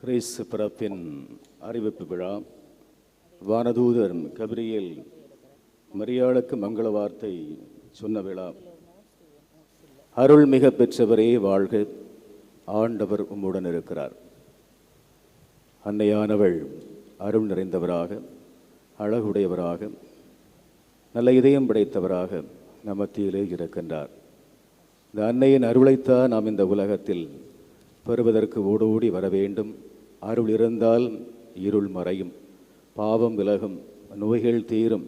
கிறிஸ்து பிறப்பின் அறிவிப்பு விழா. வானதூதர் கபிரியில் மரியாளுக்கு மங்கள வார்த்தை சொன்ன விழா. அருள் மிக பெற்றவரே வாழ்க. ஆண்டவர் உம்முடன் இருக்கிறார். அன்னையானவள் அருள் நிறைந்தவராக அழகுடையவராக நல்ல இதயம் படைத்தவராக நமத்தியிலே இருக்கின்றார். இந்த அன்னையின் அருளைத்தான் நாம் இந்த உலகத்தில் பெறுவதற்கு ஓடோடி வர வேண்டும் அருள் இருந்தால் இருள் மறையும். பாவம் விலகும் நோய்கள் தீரும்.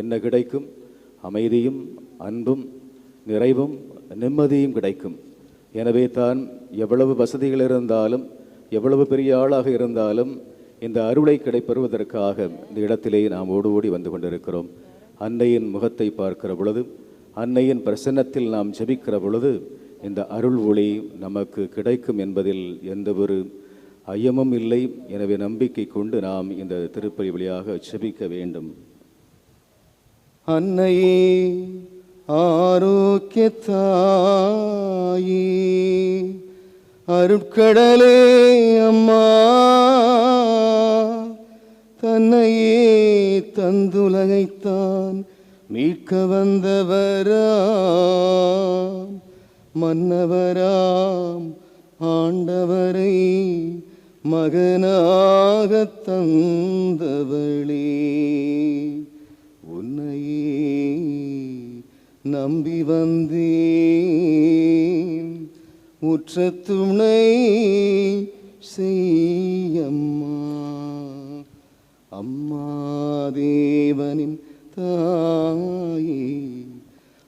என்ன கிடைக்கும்? அமைதியும் அன்பும் நிறைவும் நிம்மதியும் கிடைக்கும். எனவே தான் எவ்வளவு வசதிகள் இருந்தாலும் எவ்வளவு பெரிய ஆளாக இருந்தாலும் இந்த அருளை கிடைப்பெறுவதற்காக இந்த இடத்திலே நாம் ஓடு ஓடி வந்து கொண்டிருக்கிறோம். அன்னையின் முகத்தை பார்க்கிற பொழுது அன்னையின் பிரசன்னத்தில் நாம் ஜெபிக்கிற பொழுது இந்த அருள் ஒளி நமக்கு கிடைக்கும் என்பதில் எந்த ஒரு ஐயமும் இல்லை. எனவே நம்பிக்கை கொண்டு நாம் இந்த திருப்பதி வழியாக செபிக்க வேண்டும். அன்னையே ஆரோக்கிய அருட்கடலே அம்மா தன்னையே தந்துலகைத்தான் மீட்க வந்தவராம் மன்னவராம் ஆண்டவரை மகனாக தந்தவளே உன்னையே நம்பி வந்தேன். உற்ற துணை செய்யம்மா அம்மா தேவனின் தாயே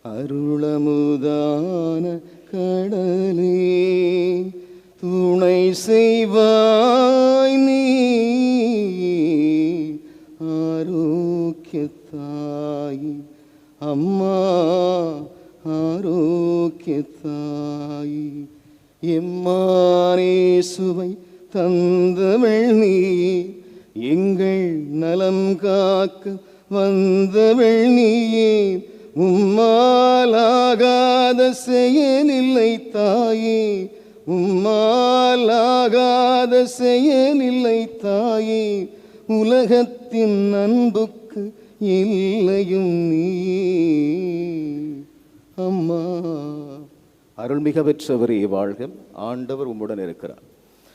அருளமுதான கடலே. செய்வாய் நீ. ஆரோக்கியத்தாய். அம்மா ஆரோக்கியத்தாய். எம்மானே சுவை தந்தவள் நீ. எங்கள் நலம் காக்க வந்தவள் நீயே. உம்மாலாகாத செயலில்லை தாயே. உம்மாலாகாத செயலில்லை தாயே உலகத்தின் அன்புக்கு இல்லையும் நீ அம்மா. அருள்மிக பெற்றவரே வாழ்க. ஆண்டவர் உம்முடன் இருக்கிறார்.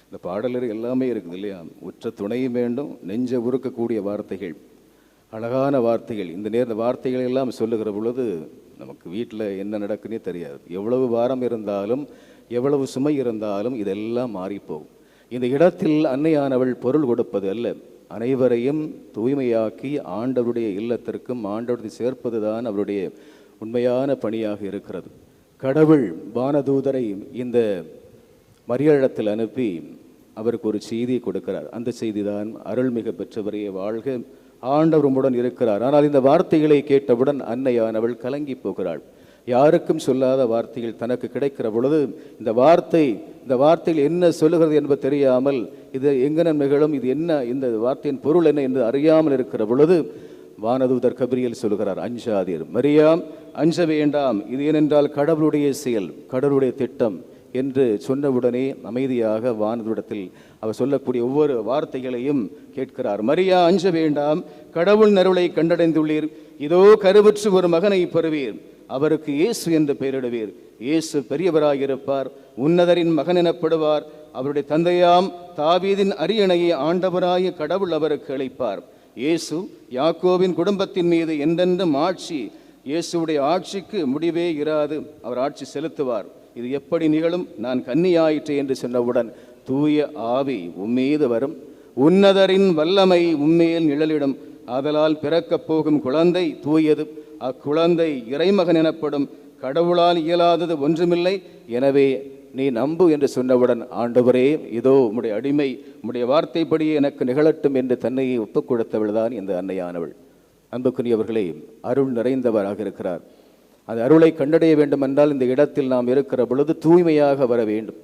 இந்த பாடலர் எல்லாமே இருக்குது இல்லையா? உற்ற துணையும் வேண்டும் நெஞ்ச உருக்கக்கூடிய வார்த்தைகள் அழகான வார்த்தைகள். இந்த நேர வார்த்தைகள் எல்லாம் சொல்லுகிற பொழுது நமக்கு வீட்டில் என்ன நடக்குன்னே தெரியாது. எவ்வளவு வாரம் இருந்தாலும் எவ்வளவு சுமை இருந்தாலும் இதெல்லாம் மாறிப்போகும். இந்த இடத்தில் அன்னையானவள் பொருள் கொடுப்பது அல்ல. அனைவரையும் தூய்மையாக்கி ஆண்டவருடைய இல்லத்திற்கும் ஆண்டவரை சேர்ப்பதுதான் அவருடைய உண்மையான பணியாக இருக்கிறது. கடவுள் வானதூதரை இந்த மரியாளத்தில் அனுப்பி அவருக்கு ஒரு செய்தியை கொடுக்கிறார். அந்த செய்தி தான் அருள்மிக பெற்றவரையே வாழ்க. ஆண்டவர் இருக்கிறார். ஆனால் இந்த வார்த்தைகளை கேட்டவுடன் அன்னையானவள் கலங்கி போகிறாள். யாருக்கும் சொல்லாத வார்த்தைகள் தனக்கு கிடைக்கிற பொழுது இந்த வார்த்தை இந்த வார்த்தையில் என்ன சொல்லுகிறது என்பது தெரியாமல் இது எங்கன நிகழும் இது என்ன இந்த வார்த்தையின் பொருள் என்ன என்று அறியாமல் இருக்கிற பொழுது வானதூதர் கபிரியல் சொல்கிறார் அஞ்சாதீர். மரியாம் அஞ்ச வேண்டாம். இது ஏனென்றால் கடவுளுடைய செயல் கடவுளுடைய திட்டம் என்று சொன்னவுடனே அமைதியாக வானதுடத்தில் அவர் சொல்லக்கூடிய ஒவ்வொரு வார்த்தைகளையும் கேட்கிறார். மரியா அஞ்ச வேண்டாம். கடவுள் நருளை கண்டடைந்துள்ளீர். இதோ கருவுற்று ஒரு மகனை பெறுவீர் அவருக்கு இயேசு என்று பெயரிடுவீர். இயேசு பெரியவராயிருப்பார். உன்னதரின் மகன் எனப்படுவார். அவருடைய தந்தையாம் தாவீதின் அரியணையை ஆண்டவராய கடவுள் அவருக்கு அளிப்பார். இயேசு யாக்கோவின் குடும்பத்தின் மீது என்றென்றும் ஆட்சி இயேசுடைய ஆட்சிக்கு முடிவே இராது. அவர் ஆட்சி செலுத்துவார். இது எப்படி நிகழும்? நான் கன்னியாயிற்று என்று சொன்னவுடன் தூய ஆவி உம்மீது வரும். உன்னதரின் வல்லமை உம்மேல் நிழலிடும். ஆதலால் பிறக்கப் போகும் குழந்தை தூயது. அக்குழந்தை இறைமகன் எனப்படும் கடவுளால் இயலாதது ஒன்றுமில்லை. எனவே நீ நம்பு என்று சொன்னவுடன் ஆண்டவரே இதோ உம்முடைய அடிமை உம்முடைய வார்த்தைப்படியே எனக்கு நிகழட்டும் என்று தன்னையை ஒப்புக் கொடுத்தவள் தான் இந்த அன்னையானவள். அன்புக்குரியவர்களே அருள் நிறைந்தவராக இருக்கிறார். அந்த அருளை கண்டடைய வேண்டுமென்றால் இந்த இடத்தில் நாம் இருக்கிற பொழுது தூய்மையாக வர வேண்டும்.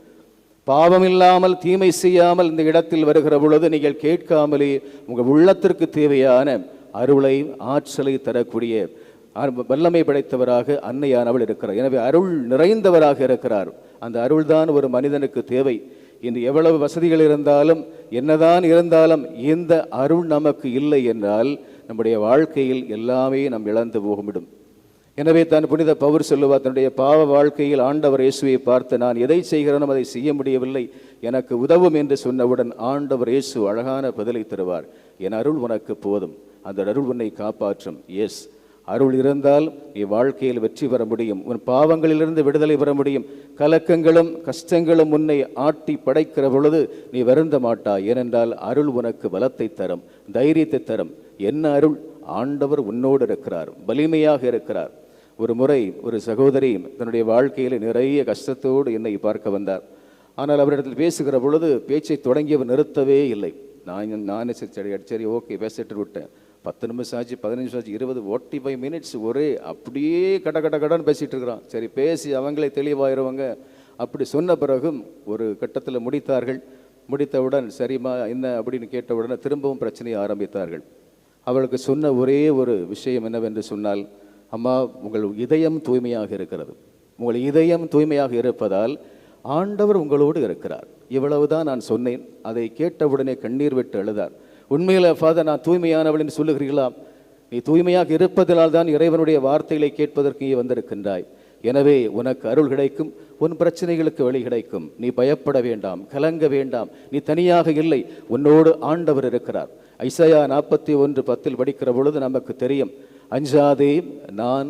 பாவமில்லாமல் தீமை செய்யாமல் இந்த இடத்தில் வருகிற பொழுது நீங்கள் கேட்காமலே உங்கள் உள்ளத்திற்கு தேவையான அருளை ஆற்றலை தரக்கூடிய வல்லமை படைத்தவராக அன்னையானவள் இருக்கிறார். எனவே அருள் நிறைந்தவராக இருக்கிறார். அந்த அருள்தான் ஒரு மனிதனுக்கு தேவை. இன்று எவ்வளவு வசதிகள் இருந்தாலும் என்னதான் இருந்தாலும் இந்த அருள் நமக்கு இல்லை என்றால் நம்முடைய வாழ்க்கையில் எல்லாமே நாம் இழந்து போகமிடும். எனவே தான் புனித பவுர் சொல்லுவார் தன்னுடைய பாவ வாழ்க்கையில் ஆண்டவர் இயேசுவை பார்த்து நான் எதை செய்கிறேனும் அதை செய்ய முடியவில்லை. எனக்கு உதவும் என்று சொன்னவுடன் ஆண்டவர் இயேசு அழகான பதிலை தருவார். என் அருள் உனக்கு போதும். அந்த அருள் உன்னை காப்பாற்றும். எஸ் அருள் இருந்தால் நீ வாழ்க்கையில் வெற்றி பெற முடியும். உன் பாவங்களிலிருந்து விடுதலை பெற முடியும். கலக்கங்களும் கஷ்டங்களும் உன்னை ஆட்டி படைக்கிற பொழுது நீ வருந்த மாட்டாய். ஏனென்றால் அருள் உனக்கு பலத்தை தரும் தைரியத்தை தரும். என்ன அருள்? ஆண்டவர் உன்னோடு இருக்கிறார் வலிமையாக இருக்கிறார். ஒரு முறை ஒரு சகோதரி தன்னுடைய வாழ்க்கையில் நிறைய கஷ்டத்தோடு என்னை பார்க்க வந்தார். ஆனால் அவரிடத்தில் பேசுகிற பொழுது பேச்சை தொடங்கியவர் நிறுத்தவே இல்லை. நான் நானே சரி சரி ஓகே பேசிட்டு விட்டேன். பத்து நிமிஷம் ஆச்சு பதினஞ்சு நிமிஷம் ஆச்சு இருபது ஓட்டி ஃபைவ் மினிட்ஸ் ஒரே அப்படியே கட கட கடன்னு பேசிகிட்டு இருக்கிறான். சரி பேசி அவங்களே தெளிவாயிருவாங்க. அப்படி சொன்ன பிறகும் ஒரு கட்டத்தில் முடித்தார்கள். முடித்தவுடன் சரிம்மா என்ன அப்படின்னு கேட்டவுடனே திரும்பவும் பிரச்சனையை ஆரம்பித்தார்கள். அவளுக்கு சொன்ன ஒரே ஒரு விஷயம் என்னவென்று சொன்னால் அம்மா உங்கள் இதயம் தூய்மையாக இருக்கிறது. உங்கள் இதயம் தூய்மையாக இருப்பதால் ஆண்டவர் உங்களோடு இருக்கிறார். இவ்வளவுதான் நான் சொன்னேன். அதை கேட்டவுடனே கண்ணீர் விட்டு அழுதார். உண்மையில் ஃபாதர் நான் தூய்மையானவள் என்று சொல்லுகிறீர்களா? நீ தூய்மையாக இருப்பதனால் தான் இறைவனுடைய வார்த்தைகளை கேட்பதற்கு நீ வந்திருக்கின்றாய். எனவே உனக்கு அருள் கிடைக்கும் உன் பிரச்சனைகளுக்கு வழி கிடைக்கும். நீ பயப்பட வேண்டாம் கலங்க வேண்டாம். நீ தனியாக இல்லை உன்னோடு ஆண்டவர் இருக்கிறார். ஐசையா நாற்பத்தி ஒன்று பத்தில் படிக்கிற பொழுது நமக்கு தெரியும் அஞ்சாதே நான்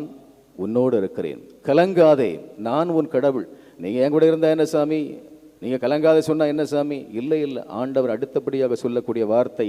உன்னோடு இருக்கிறேன். கலங்காதே நான் உன் கடவுள். நீ என் கூட இருந்தா என்ன சாமி? நீங்க கலங்காத சொன்னா என்ன சாமி? இல்லை இல்லை. ஆண்டவர் அடுத்தபடியாக சொல்லக்கூடிய வார்த்தை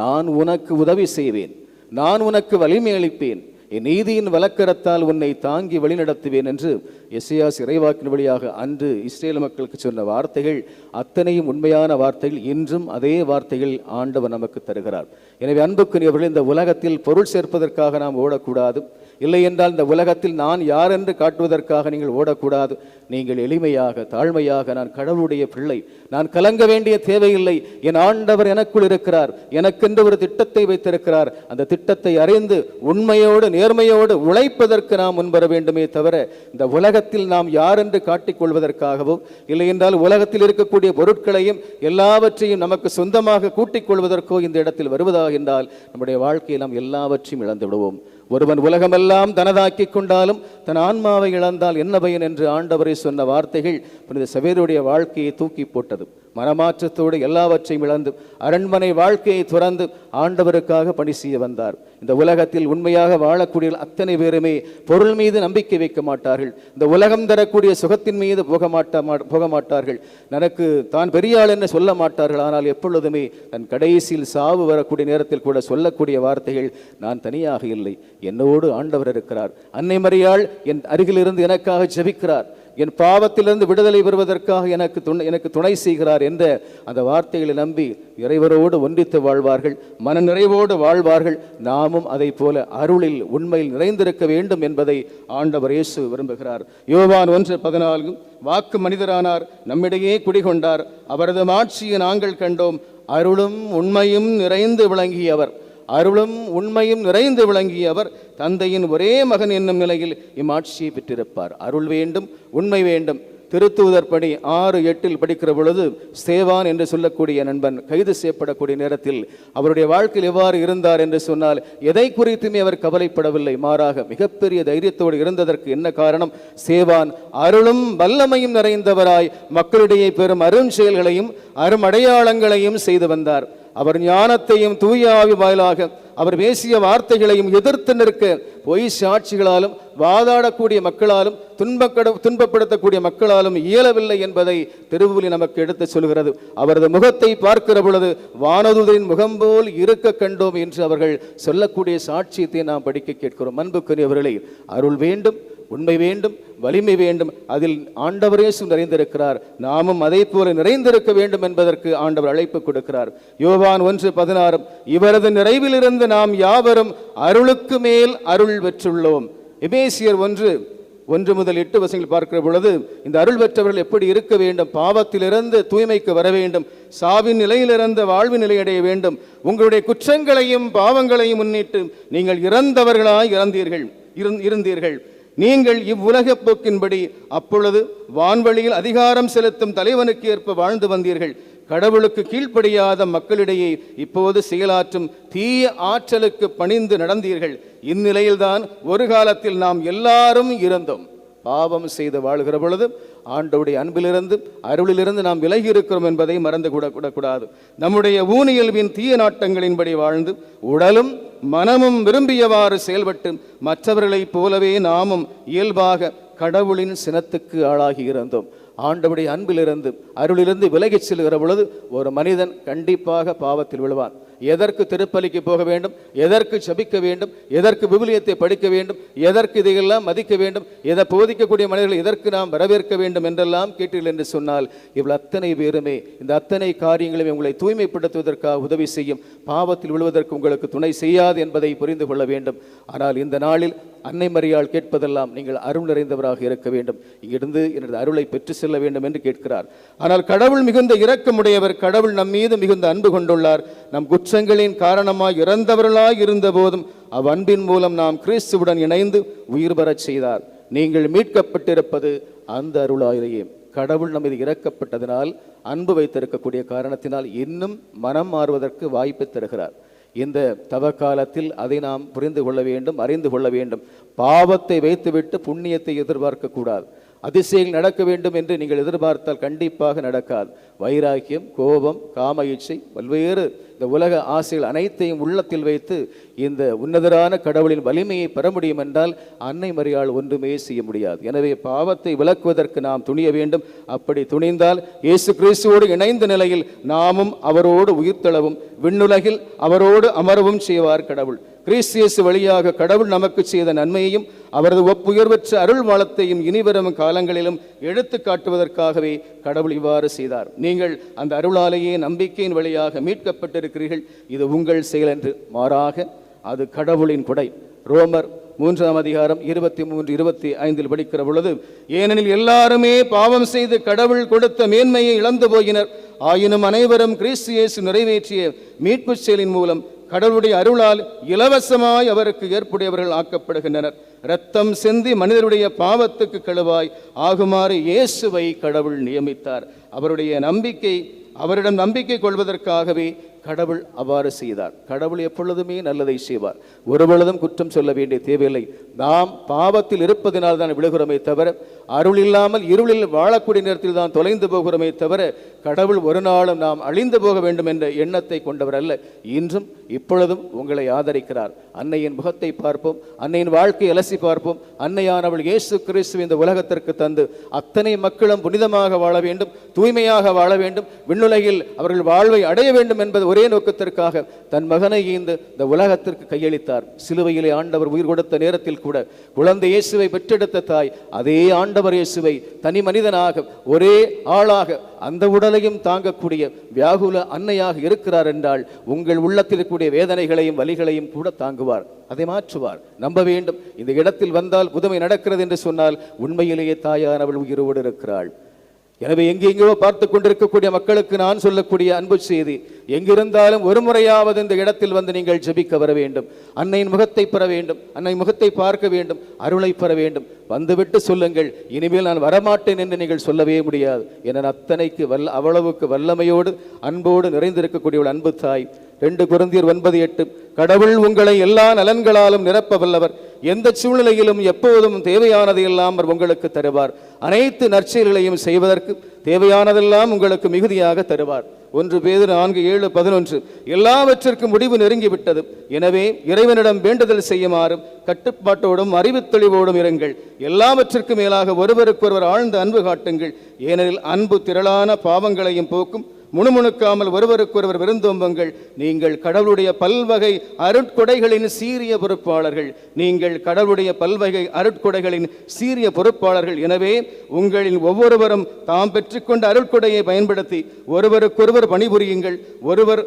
நான் உனக்கு உதவி செய்வேன். நான் உனக்கு வலிமை அளிப்பேன். என் நீதியின் வலக்கரத்தால் உன்னை தாங்கி வழிநடத்துவேன் என்று எஸ்ஐயாஸ் இறைவாக்கின் வழியாக அன்று இஸ்ரேல் மக்களுக்கு சொன்ன வார்த்தைகள் அத்தனையும் உண்மையான வார்த்தைகள் இன்றும் அதே வார்த்தைகள் ஆண்டவர் நமக்கு தருகிறார். எனவே அன்புக்குரியவர்கள் இந்த உலகத்தில் பொருள் சேர்ப்பதற்காக நாம் ஓடக்கூடாது. இல்லை என்றால் இந்த உலகத்தில் நான் யார் என்று காட்டுவதற்காக நீங்கள் ஓடக்கூடாது. நீங்கள் எளிமையாக தாழ்மையாக நான் கடவுளுடைய பிள்ளை நான் கலங்க வேண்டிய தேவையில்லை. என் ஆண்டவர் எனக்குள் இருக்கிறார். எனக்கென்று ஒரு திட்டத்தை வைத்திருக்கிறார். அந்த திட்டத்தை அறிந்து உண்மையோடு நேர்மையோடு உழைப்பதற்கு நாம் முன்வர வேண்டுமே தவிர இந்த உலகத்தில் நாம் யார் என்று காட்டிக் கொள்வதற்காகவோ இல்லை என்றால் உலகத்தில் இருக்கக்கூடிய பொருட்களையும் எல்லாவற்றையும் நமக்கு சொந்தமாக கூட்டிக் கொள்வதற்கோ இந்த இடத்தில் வருவதாக என்றால் நம்முடைய வாழ்க்கையை நாம் எல்லாவற்றையும் இழந்து விடுவோம் ஒருவன் உலகமெல்லாம் தனதாக்கி கொண்டாலும் தன் ஆன்மாவை இழந்தால் என்ன பயன் என்று ஆண்டவரை சொன்ன வார்த்தைகள் புனித சவேருடைய வாழ்க்கையை தூக்கி போட்டது. மனமாற்றத்தோடு எல்லாவற்றையும் இழந்து அரண்மனை வாழ்க்கையை துறந்து ஆண்டவருக்காக பணி செய்ய வந்தார். இந்த உலகத்தில் உண்மையாக வாழக்கூடிய அத்தனை பேருமே பொருள் மீது நம்பிக்கை வைக்க மாட்டார்கள். இந்த உலகம் தரக்கூடிய சுகத்தின் மீது போக மாட்ட போக மாட்டார்கள். எனக்கு தான் பெரிய ஆள் என்று சொல்ல மாட்டார்கள். ஆனால் எப்பொழுதுமே தன் கடைசியில் சாவு வரக்கூடிய நேரத்தில் கூட சொல்லக்கூடிய வார்த்தைகள் நான் தனியாக இல்லை. என்னோடு ஆண்டவர் இருக்கிறார். அன்னை மறியாள் என் அருகிலிருந்து எனக்காக ஜபிக்கிறார். என் பாவத்திலிருந்து விடுதலை பெறுவதற்காக எனக்கு துணை எனக்கு துணை செய்கிறார் என்ற அந்த வார்த்தைகளை நம்பி இறைவரோடு ஒன்றித்து வாழ்வார்கள் மன நிறைவோடு வாழ்வார்கள். நாமும் அதை போல அருளில் உண்மையில் நிறைந்திருக்க வேண்டும் என்பதை ஆண்டவர் இயேசு விரும்புகிறார். யோவான் ஒன்று பதினான்கு வாக்கு மனிதரானார் நம்மிடையே குடிகொண்டார். அவரது மாட்சியை நாங்கள் கண்டோம். அருளும் உண்மையும் நிறைந்து விளங்கியவர். அருளும் உண்மையும் நிறைந்து விளங்கிய அவர் தந்தையின் ஒரே மகன் என்னும் நிலையில் இம்மாட்சியை பெற்றிருப்பார். அருள் வேண்டும் உண்மை வேண்டும். திருத்துவதர் பணி ஆறு எட்டில் படிக்கிற பொழுது சேவான் என்று சொல்லக்கூடிய நண்பன் கைது செய்யப்படக்கூடிய நேரத்தில் அவருடைய வாழ்க்கையில் எவ்வாறு இருந்தார் என்று சொன்னால் எதை குறித்துமே அவர் கவலைப்படவில்லை. மாறாக மிகப்பெரிய தைரியத்தோடு இருந்ததற்கு என்ன காரணம்? சேவான் அருளும் வல்லமையும் நிறைந்தவராய் மக்களிடையே பெறும் அருண் செயல்களையும் அருமடையாளங்களையும் செய்து வந்தார். அவர் ஞானத்தையும் தூய ஆவி வாயிலாக அவர் பேசிய வார்த்தைகளையும் எதிர்த்து நிற்க பொய் சாட்சிகளாலும் வாதாடக்கூடிய மக்களாலும் துன்பக்கட துன்பப்படுத்தக்கூடிய மக்களாலும் இயலவில்லை என்பதை திருவுலி நமக்கு எடுத்து சொல்கிறது. அவரது முகத்தை பார்க்கிற பொழுது வானதுதரின் முகம் போல் இருக்க கண்டோம் என்று அவர்கள் சொல்லக்கூடிய சாட்சியத்தை நாம் படிக்க கேட்கிறோம். அன்புக்குரியவர்களை அருள் வேண்டும் உண்மை வேண்டும் வலிமை வேண்டும். அதில் ஆண்டவரே நிறைந்திருக்கிறார். நாமும் அதை போல நிறைந்திருக்க வேண்டும் என்பதற்கு ஆண்டவர் அழைப்பு கொடுக்கிறார். யோவான் ஒன்று பதினாறு இவரது நிறைவிலிருந்து நாம் யாவரும் அருளுக்கு மேல் அருள் பெற்றுள்ளோம். எபேசியர் ஒன்று ஒன்று முதல் எட்டு வசங்கள் பார்க்கிற பொழுது இந்த அருள் பெற்றவர்கள் எப்படி இருக்க வேண்டும்? பாவத்திலிருந்து தூய்மைக்கு வர வேண்டும். சாவின் நிலையிலிருந்து வாழ்வு நிலையடைய வேண்டும். உங்களுடைய குற்றங்களையும் பாவங்களையும் முன்னிட்டு நீங்கள் இறந்தவர்களாய் இறந்தீர்கள். இருந்- இருந்தீர்கள். நீங்கள் இவ்வுலக போக்கின்படி அப்பொழுது வான்வழியில் அதிகாரம் செலுத்தும் தலைவனுக்கு ஏற்ப வாழ்ந்து வந்தீர்கள். கடவுளுக்கு கீழ்ப்படியாத மக்களிடையே இப்போது செயலாற்றும் தீய ஆற்றலுக்கு பணிந்து நடந்தீர்கள். இந்நிலையில்தான் ஒரு காலத்தில் நாம் எல்லாரும் இருந்தோம். பாவம் செய்து வாழ்கிற பொழுது ஆண்டவுடைய அன்பிலிருந்து அருளிலிருந்து நாம் விலகி இருக்கிறோம் என்பதை மறந்து கூட கூடாது. நம்முடைய ஊனியல்வின் தீய நாட்டங்களின்படி வாழ்ந்து உடலும் மனமும் விரும்பியவாறு செயல்பட்டு மற்றவர்களைப் போலவே நாமும் இயல்பாக கடவுளின் சினத்துக்கு ஆளாகி இருந்தோம். ஆண்டவுடைய அன்பிலிருந்து அருளிலிருந்து விலகிச் செல்கிற பொழுது ஒரு மனிதன் கண்டிப்பாக பாவத்தில் விழுவான். எதற்கு திருப்பலிக்கு போக வேண்டும்? எதற்கு சபிக்க வேண்டும்? எதற்கு விவிலியத்தை படிக்க வேண்டும்? எதற்கு இதையெல்லாம் மதிக்க வேண்டும்? எதை போதிக்கக்கூடிய மனிதர்கள் எதற்கு நாம் வரவேற்க வேண்டும் என்றெல்லாம் கேட்டீர்கள் என்று சொன்னால் இவ்வளவு அத்தனை பேருமே இந்த அத்தனை காரியங்களையும் உங்களை தூய்மைப்படுத்துவதற்காக உதவி செய்யும் பாவத்தில் விழுவதற்கு உங்களுக்கு துணை செய்யாது என்பதை புரிந்து கொள்ள வேண்டும். ஆனால் இந்த நாளில் அன்னை மரியாள் கேட்பதெல்லாம் நீங்கள் அருள் நிறைந்தவராக இருக்க வேண்டும். இங்கிருந்து எனது அருளை பெற்று செல்ல வேண்டும் என்று கேட்கிறார். ஆனால் கடவுள் மிகுந்த இரக்கமுடையவர் கடவுள் நம் மீது மிகுந்த அன்பு கொண்டுள்ளார். நம் குற்றங்களின் காரணமாய் இறந்தவர்களாய் இருந்த போதும் அவ்வன்பின் மூலம் நாம் கிறிஸ்துவுடன் இணைந்து உயிர் பெறச் செய்தார். நீங்கள் மீட்கப்பட்டிருப்பது அந்த அருளாயிரையே கடவுள் நமது இறக்கப்பட்டதினால் அன்பு வைத்திருக்கக்கூடிய காரணத்தினால் இன்னும் மனம் மாறுவதற்கு வாய்ப்பு தருகிறார். இந்த தவ காலத்தில் அதை நாம் புரிந்து கொள்ள வேண்டும் அறிந்து கொள்ள வேண்டும். பாவத்தை வைத்துவிட்டு புண்ணியத்தை எதிர்பார்க்க கூடாது. அதிசயங்கள் நடக்க வேண்டும் என்று நீங்கள் எதிர்பார்த்தால் கண்டிப்பாக நடக்காது. வைராக்கியம் கோபம் காம இச்சை பல்வேறு இந்த உலக ஆசைகள் அனைத்தையும் உள்ளத்தில் வைத்து இந்த உன்னதரான கடவுளின் வலிமையை பெற முடியும் என்றால் அன்னை மறியால் ஒன்றுமே செய்ய முடியாது. எனவே பாவத்தை விளக்குவதற்கு நாம் துணிய வேண்டும். அப்படி துணிந்தால் இயேசு கிறிஸ்துவோடு இணைந்த நிலையில் நாமும் அவரோடு உயிர்த்தளவும் விண்ணுலகில் அவரோடு அமரவும் செய்வார் கடவுள். கிறிஸ்து இயேசு வழியாக கடவுள் நமக்கு செய்த நன்மையையும் அவரது ஒப்புயர்வற்ற அருள் வாளத்தையும் இனிவரும் காலங்களிலும் எடுத்து காட்டுவதற்காகவே கடவுள் இவ்வாறு செய்தார். நீங்கள் அந்த அருளாலேயே நம்பிக்கையின் வழியாக மீட்கப்பட்டிருக்கிறீர்கள். இது உங்கள் செயல் என்று மாறாக அது கடவுளின் கொடை. ரோமர் மூன்றாம் அதிகாரம் இருபத்தி மூன்று இருபத்தி ஐந்தில் படிக்கிற பொழுது ஏனெனில் எல்லாருமே பாவம் செய்து கடவுள் கொடுத்த மேன்மையை இழந்து போயினர். ஆயினும் அனைவரும் கிறிஸ்து இயேசு நிறைவேற்றிய மீட்புச் செயலின் மூலம் கடவுளுடைய அருளால் இலவசமாய் அவருக்கு ஏற்புடையவர்கள் ஆக்கப்படுகின்றனர். ரத்தம் சிந்தி மனிதருடைய பாவத்துக்கு கழுவாய் ஆகுமாறு இயேசுவை கடவுள் நியமித்தார். அவருடைய நம்பிக்கை அவரிடம் நம்பிக்கை கொள்வதற்காகவே கடவுள் அவ்வாறு செய்தார். கடவுள் எப்பொழுதுமே நல்லதை செய்வார். ஒருபொழுதும் குற்றம் சொல்ல வேண்டிய தேவையில்லை. நாம் பாவத்தில் இருப்பதினால் தான் விழுகிறோமே தவிர அருள் இல்லாமல் இருளில் வாழக்கூடிய நேரத்தில் தான் தொலைந்து போகிறோமே தவிர கடவுள் ஒரு நாளும் நாம் அழிந்து போக வேண்டும் என்ற எண்ணத்தை கொண்டவர் அல்ல. இன்றும் இப்பொழுதும் உங்களை ஆதரிக்கிறார். அன்னையின் முகத்தை பார்ப்போம். அன்னையின் வாழ்க்கையை அலசி பார்ப்போம். அன்னையானவள் இயேசு கிறிஸ்து இந்த உலகத்திற்கு தந்து அத்தனை மக்களும் புனிதமாக வாழ வேண்டும் தூய்மையாக வாழ வேண்டும். விண்ணுலகில் அவர்கள் வாழ்வை அடைய வேண்டும் என்பது ஒரு ஒரே நோக்கத்திற்காக தன் மகனை ஈந்து இந்த உலகத்திற்கு கையளித்தார். சிலுவையிலே ஆண்டவர் உயிர் கொடுத்த நேரத்தில் கூட குழந்தை இயேசுவை பெற்றெடுத்த தாய் அதே ஆண்டவர் இயேசுவை தனி மனிதனாக ஒரே ஆளாக அந்த உடலையும் தாங்கக்கூடிய வியாகுல அன்னையாக இருக்கிறார் என்றால் உங்கள் உள்ளத்தில் இருக்கக்கூடிய வேதனைகளையும் வலிகளையும் கூட தாங்குவார் அதை மாற்றுவார். நம்ப வேண்டும். இந்த இடத்தில் வந்தால் புதுமை நடக்கிறது என்று சொன்னால் உண்மையிலேயே தாயானவள் உயிரோடு இருக்கிறாள். எனவே எங்கெங்கோ பார்த்து கொண்டிருக்கக்கூடிய மக்களுக்கு நான் சொல்லக்கூடிய அன்பு செய்தி எங்கிருந்தாலும் ஒரு முறையாவது இந்த இடத்தில் வந்து நீங்கள் ஜெபிக்க வர வேண்டும். அன்னையின் முகத்தை பெற வேண்டும் அன்னை முகத்தை பார்க்க வேண்டும் அருளை பெற வேண்டும். வந்துவிட்டு சொல்லுங்கள் இனிமேல் நான் வரமாட்டேன் என்று நீங்கள் சொல்லவே முடியாது. என அத்தனைக்கு வல்ல அவ்வளவுக்கு வல்லமையோடு அன்போடு நிறைந்திருக்கக்கூடிய ஒரு அன்பு தாய். ரெண்டு குருந்தியர் ஒன்பது எட்டு கடவுள் உங்களை எல்லா நலன்களாலும் நிரப்ப வல்லவர். எந்த சூழ்நிலையிலும் எப்போதும் தேவையானதையெல்லாம் அவர் உங்களுக்கு தருவார். அனைத்து நற்செயல்களையும் செய்வதற்கு தேவையானதெல்லாம் உங்களுக்கு மிகுதியாக தருவார். ஒன்று பேது நான்கு ஏழு பதினொன்று. எல்லாவற்றிற்கும் முடிவு நெருங்கிவிட்டது. எனவே இறைவனிடம் வேண்டுதல் செய்யுமாறும் கட்டுப்பாட்டோடும் அறிவு தெளிவோடும் இருங்கள். எல்லாவற்றிற்கும் மேலாக ஒருவருக்கொருவர் ஆழ்ந்த அன்பு காட்டுங்கள். ஏனெனில் அன்பு திரளான பாவங்களையும் போக்கும் முணுமுணுக்காமல் ஒருவருக்கொருவர் விருந்தோம்புங்கள். நீங்கள் கடவுளுடைய பல்வகை அருட்கொடைகளின் சீரிய பொறுப்பாளர்கள். நீங்கள் கடவுளுடைய பல்வகை அருட்கொடைகளின் சீரிய பொறுப்பாளர்கள். எனவே உங்களின் ஒவ்வொருவரும் தாம் பெற்றுக்கொண்ட அருட்கொடையை பயன்படுத்தி ஒருவருக்கொருவர் பணிபுரியுங்கள். ஒருவர்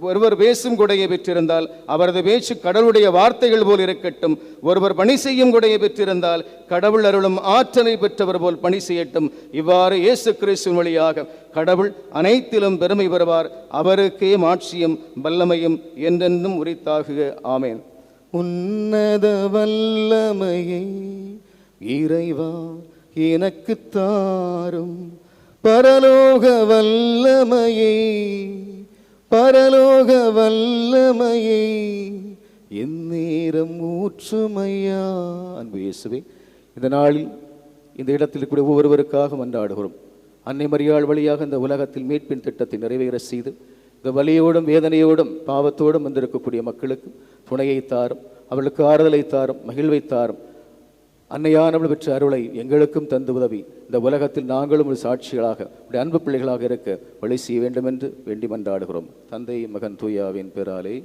ஒருவர் பேசும் கொடையை பெற்றிருந்தால் அவரது பேச்சு கடவுளுடைய வார்த்தைகள் போல் இருக்கட்டும். ஒருவர் பணி செய்யும் கொடையை பெற்றிருந்தால் கடவுள் அருளும் ஆற்றலை பெற்றவர் போல் பணி செய்யட்டும். இவ்வாறு இயேசு கிறிஸ்துவின் வழியாக கடவுள் அனைத்திலும் பெருமை பெறுவார். அவருக்கே மாட்சியும் வல்லமையும் என்றென்றும் உரித்தாகுக. ஆமேன். உன்னத வல்லமையை இறைவா எனக்கு தாரும். பரலோக வல்லமையை பரலோக வல்லமையை எந்நேரம் ஊற்றுமையா? அன்பு இயேசுவே இந்த நாளில் இந்த இடத்தில் கூட ஒவ்வொருவருக்காக மன்றாடுகிறோம் அன்னை மரியாள் வழியாக இந்த உலகத்தில் மீட்பின் திட்டத்தை நிறைவேற செய்து இந்த வலியோடும் வேதனையோடும் பாவத்தோடும் வந்திருக்கக்கூடிய மக்களுக்கு துணையை தாரும் அவளுக்கு ஆறுதலை தாரும் மகிழ்வை தாரும் அன்னையானவள் பெற்ற அருளை எங்களுக்கும் தந்து உதவி. இந்த உலகத்தில் நாங்களும் ஒரு சாட்சிகளாக உடைய அன்பு பிள்ளைகளாக இருக்க வழி செய்ய வேண்டும் என்று வேண்டி மன்றாடுகிறோம். தந்தை மகன் தூயாவின் பெறாலே